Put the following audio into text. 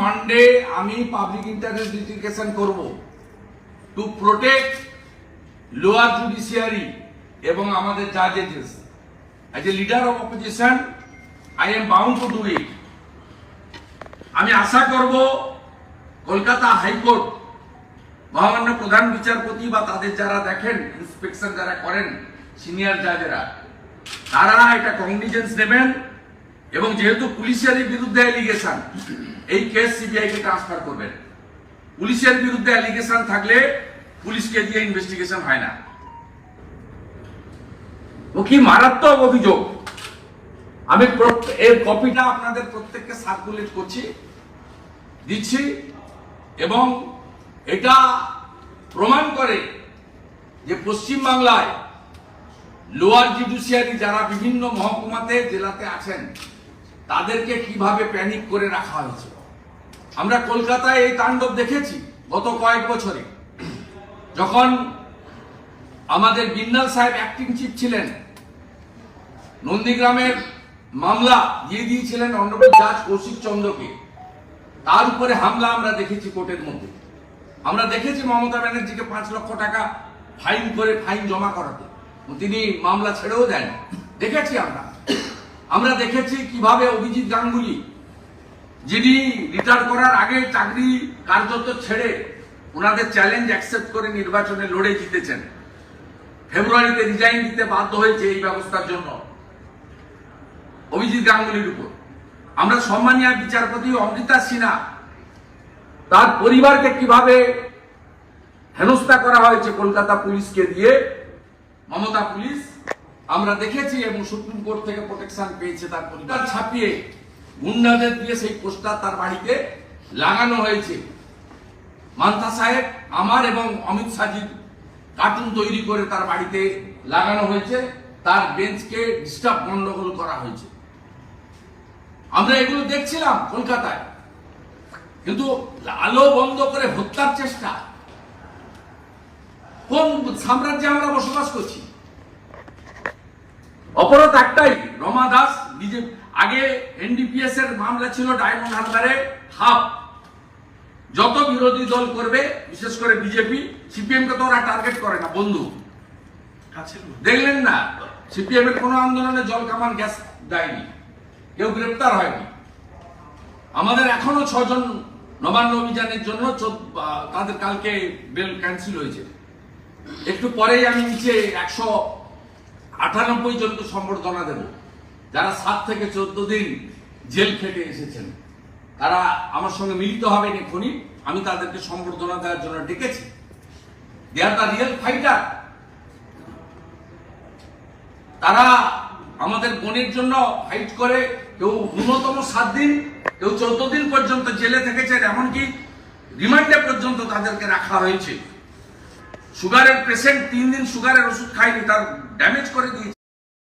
Monday আমি public interest litigation করব। To protect lower judiciary এবং আমাদের জাজেস as a leader of opposition I am bound to do it আমি আশা করব কলকাতা হাইকোর্ট, মহামান্য প্রধান বিচারপতি বা তাদের যারা দেখেন ইন্সপেকশন যারা করেন সিনিয়র জাজেরা তারা এটা কগনিজেন্স নেবেন এবং যেহেতু পুলিশের বিরুদ্ধে অ্যালিগেশন এই কেস সিবিআই কে ট্রান্সফার করবেন। পুলিশের বিরুদ্ধে অ্যালিগেশন থাকলে পুলিশকে দিয়ে ইনভেস্টিগেশন হয় না। ও কি মারাত্মক অভিযোগ? আমি এর কপিটা আপনাদের প্রত্যেককে সার্কুলেট করছি, দিচ্ছি, এবং এটা প্রমাণ করে যে পশ্চিমবাংলায় লোয়ার জুডিশিয়ারি যারা বিভিন্ন মহকুমাতে, জেলাতে আছেন তাদেরকে কীভাবে প্যানিক করে রাখা হয়েছে? আমরা কলকাতায় এই তাণ্ডব দেখেছি গত কয়েক বছরে। যখন আমাদের বিন্দাল সাহেব অ্যাক্টিং চিফ ছিলেন, নন্দীগ্রামের মামলা দিয়ে দিয়েছিলেন অন্যবল জাজ কৌশিক চন্দ্রকে। তার উপরে হামলা আমরা দেখেছি কোর্টের মধ্যে। আমরা দেখেছি মমতা ব্যানার্জিকে পাঁচ লক্ষ টাকা ফাইন করে ফাইন জমা করাতে। তিনি মামলা ছেড়েও দেন দেখেছি আমরা। আমরা দেখেছি কীভাবে অভিজিৎ গাঙ্গুলি, যিনি রিটায়ার করার আগে চাকরি কার্যত ছেড়ে ওনাদের চ্যালেঞ্জ অ্যাকসেপ্ট করে নির্বাচনে লড়ে জিতেছেন। ফেব্রুয়ারিতে রিজাইন দিতে বাধ্য হয়েছে এই ব্যবস্থার জন্য অভিজিৎ গাঙ্গুলির উপর। আমরা সম্মানীয় বিচারপতি অমৃতা সিনহা, তার পরিবারকে কীভাবে হেনস্থা করা হয়েছে কলকাতা পুলিশকে দিয়ে, মমতা পুলিশ আমরা দেখেছি এবং সুপ্রিম কোর্ট থেকে প্রোটেকশন পেয়েছে তার পরিবার ছাপিয়ে। গুন্ডাদের দিয়ে সেই পোস্টার তার বাড়িতে লাগানো হয়েছে। মান্তা সাহেব, আমার এবং অমিত সাজিদ কার্টুন তৈরি করে তার বাড়িতে লাগানো হয়েছে। তার বেঞ্চকে ডিস্টার্ব গন্ডগোল করা হয়েছে। আমরা এগুলো দেখছিলাম কলকাতায়। কিন্তু আলো বন্ধ করে হত্যার চেষ্টা। কোন সাম্রাজ্যে আমরা বসবাস করছি? অপরাধ একটাই, রমা দাস বিজেপি আগে এনডিপিএস এর মামলা ছিল ডায়মন্ড হারবারে হাফ যত বিরোধী দল করবে, বিশেষ করে বিজেপি সিপিএম কে তো ওরা টার্গেট করে না, বন্ধু। দেখলেন না, সিপিএম এর কোন আন্দোলনে জল কামান গ্যাস দেয়নি, কেউ গ্রেপ্তার হয়নি। আমাদের এখনও ছজন নবান্ন অভিযানের জন্য তাদের কালকে বেল ক্যান্সেল হয়েছে। একটু পরেই আমি নিচে একশো আটানব্বই জনকে সম্বর্ধনা দেব। যারা সাত থেকে চোদ্দ দিন জেল খেটে এসেছেন, তারা আমার সঙ্গে মিলিত হবেন এক্ষুনি। আমি তাদেরকে সম্বর্ধনা দেওয়ার জন্য ডেকেছি। রিয়েল ফাইটার তারা আমাদের বোনের জন্য ফাইট করে। কেউ ন্যূনতম সাত দিন, কেউ চোদ্দ দিন পর্যন্ত জেলে থেকেছেন, এমনকি রিমান্ডে পর্যন্ত তাদেরকে রাখা হয়েছে। সুগারের পেশেন্ট তিন দিন সুগারের ওষুধ খায়নি তার ড্যামেজ করে দিয়েছে।